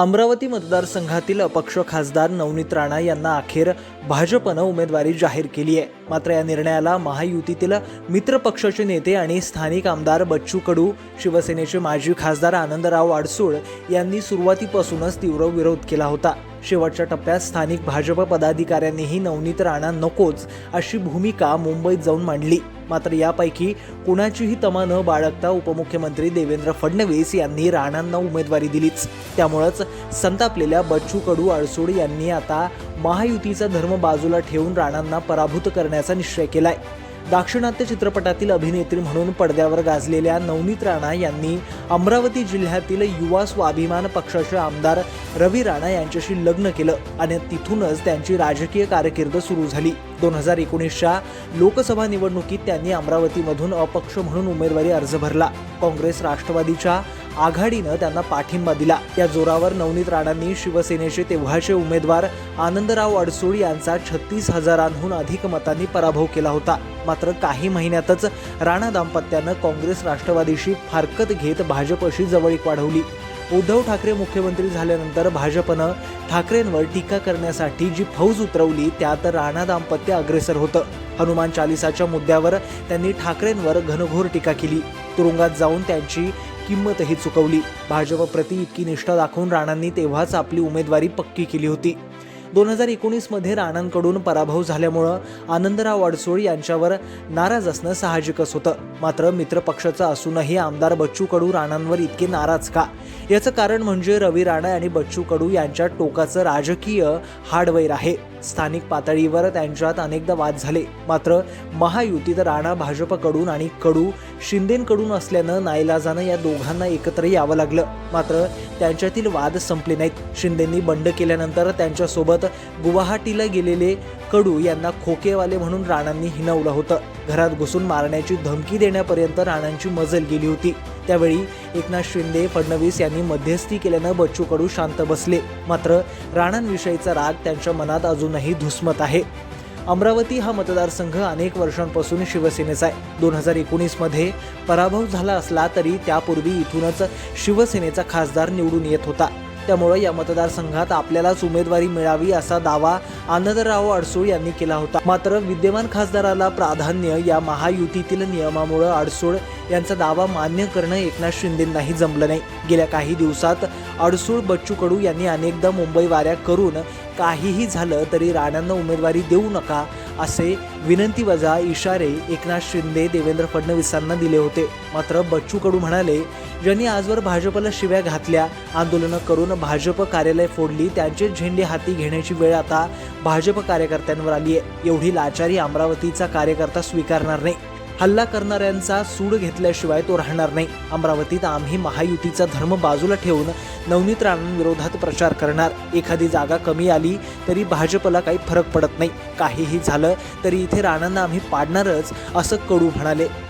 अमरावती मतदारसंघातील अपक्ष खासदार नवनीत राणा यांना अखेर भाजपनं उमेदवारी जाहीर केली आहे. मात्र या निर्णयाला महायुतीतील मित्रपक्षाचे नेते आणि स्थानिक आमदार बच्चू कडू शिवसेनेचे माजी खासदार आनंदराव वाडसूळ यांनी सुरुवातीपासूनच तीव्र विरोध केला होता. शेवटच्या टप्प्यात स्थानिक भाजप पदाधिकाऱ्यांनीही नवनीत राणा नकोच अशी भूमिका मुंबईत जाऊन मांडली. मात्र यापैकी कुणाचीही तमा न बाळगता उपमुख्यमंत्री देवेंद्र फडणवीस यांनी राणांना उमेदवारी दिलीच. त्यामुळंच संतापलेल्या बच्चू कडू अडसूड यांनी आता महायुतीचा धर्म बाजूला ठेवून राणांना पराभूत करण्याचा निश्चय केलाय. दाक्षिणात्य चित्रपटातील अभिनेत्री म्हणून पडद्यावर गाजलेल्या नवनीत राणा यांनी अमरावती जिल्ह्यातील युवा स्वाभिमान पक्षाचे आमदार रवी राणा यांच्याशी लग्न केलं आणि तिथूनच त्यांची राजकीय कारकीर्द सुरू झाली. दोन हजार एकोणीसच्या लोकसभा निवडणुकीत त्यांनी अमरावतीमधून अपक्ष म्हणून उमेदवारी अर्ज भरला. काँग्रेस राष्ट्रवादीच्या आघाडीनं त्यांना पाठिंबा दिला. या जोरावर नवनीत राणांनी शिवसेनेचे तेव्हाचे उमेदवार आनंदराव अडसूळ यांचा छत्तीस हजारांहून अधिक मतांनी पराभव केला होता. मात्र काही महिन्यातच राणा दाम्पत्यानं काँग्रेस राष्ट्रवादीशी फारकत घेत भाजपशी जवळीक वाढवली. उद्धव ठाकरे मुख्यमंत्री झाल्यानंतर भाजपनं ठाकरेंवर टीका करण्यासाठी जी फौज उतरवली त्यात राणा दाम्पत्य अग्रेसर होतं. हनुमान चालिसाच्या मुद्द्यावर त्यांनी ठाकरेंवर घनघोर टीका केली. तुरुंगात जाऊन त्यांची किंमतही चुकवली. भाजपप्रती इतकी निष्ठा दाखवून राणांनी तेव्हाच आपली उमेदवारी पक्की केली होती. दोन हजार एकोणीसमध्ये राणांकडून पराभव झाल्यामुळं आनंदराव अडसूळ यांच्यावर नाराज असणं साहजिकच होतं. मात्र मित्रपक्षाचं असूनही आमदार बच्चू कडू राणांवर इतके नाराज का? याचं कारण म्हणजे रवी राणा आणि बच्चू कडू यांच्या टोकाचं राजकीय हाडवैर आहे. स्थानिक पातळीवर त्यांच्यात अनेकदा वाद झाले. मात्र महायुतीत राणा भाजपकडून आणि कडू शिंदेकडून असल्यानं नाईलाजानं या दोघांना एकत्र यावं लागलं. मात्र त्यांच्यातील वाद संपले नाहीत. शिंदेंनी बंड केल्यानंतर त्यांच्यासोबत गुवाहाटीला गेलेले कडू यांना खोकेवाले म्हणून राणांनी हिनवलं होतं. घरात घुसून मारण्याची धमकी देण्यापर्यंत राणांची मजल गेली होती. त्यावेळी एकनाथ शिंदे फडणवीस यांनी मध्यस्थी केल्यानं बच्चू कडू शांत बसले. मात्र राणांविषयीचा राग त्यांच्या मनात अजूनही धुसमत आहे. अमरावती हा मतदारसंघ अनेक वर्षांपासून शिवसेनेचा आहे. दोन हजार एकोणीसमध्ये पराभव झाला असला तरी त्यापूर्वी इथूनच शिवसेनेचा खासदार निवडून येत होता. त्यामुळं या मतदारसंघात आपल्यालाच उमेदवारी मिळावी असा दावा आनंदराव अडसूळ यांनी केला होता. मात्र विद्यमान खासदाराला प्राधान्य या महायुतीतील नियमामुळं अडसूळ यांचा दावा मान्य करणं एकनाथ शिंदेंनाही जमलं नाही. गेल्या काही दिवसात अडसूळ बच्चू कडू यांनी अनेकदा मुंबई वाऱ्या करून काहीही झालं तरी राणांना उमेदवारी देऊ नका असे विनंती वजा इशारे एकनाथ शिंदे देवेंद्र फडणवीसांना दिले होते. मात्र बच्चू कडू म्हणाले ज्यांनी आजवर भाजपला शिव्या घातल्या आंदोलनं करून भाजप कार्यालय फोडली त्यांचे झेंडे हाती घेण्याची वेळ आता भाजप कार्यकर्त्यांवर आली आहे एवढी लाचारी अमरावतीचा कार्यकर्ता स्वीकारणार नाही. हल्ला करणाऱ्यांचा सूड घेतल्याशिवाय तो राहणार नाही. अमरावतीत आम्ही महायुतीचा धर्म बाजूला ठेवून नवनीत राणांविरोधात प्रचार करणार. एखादी जागा कमी आली तरी भाजपला काही फरक पडत नाही. काहीही झालं तरी इथे राणांना आम्ही पाडणारच असं कडू म्हणाले.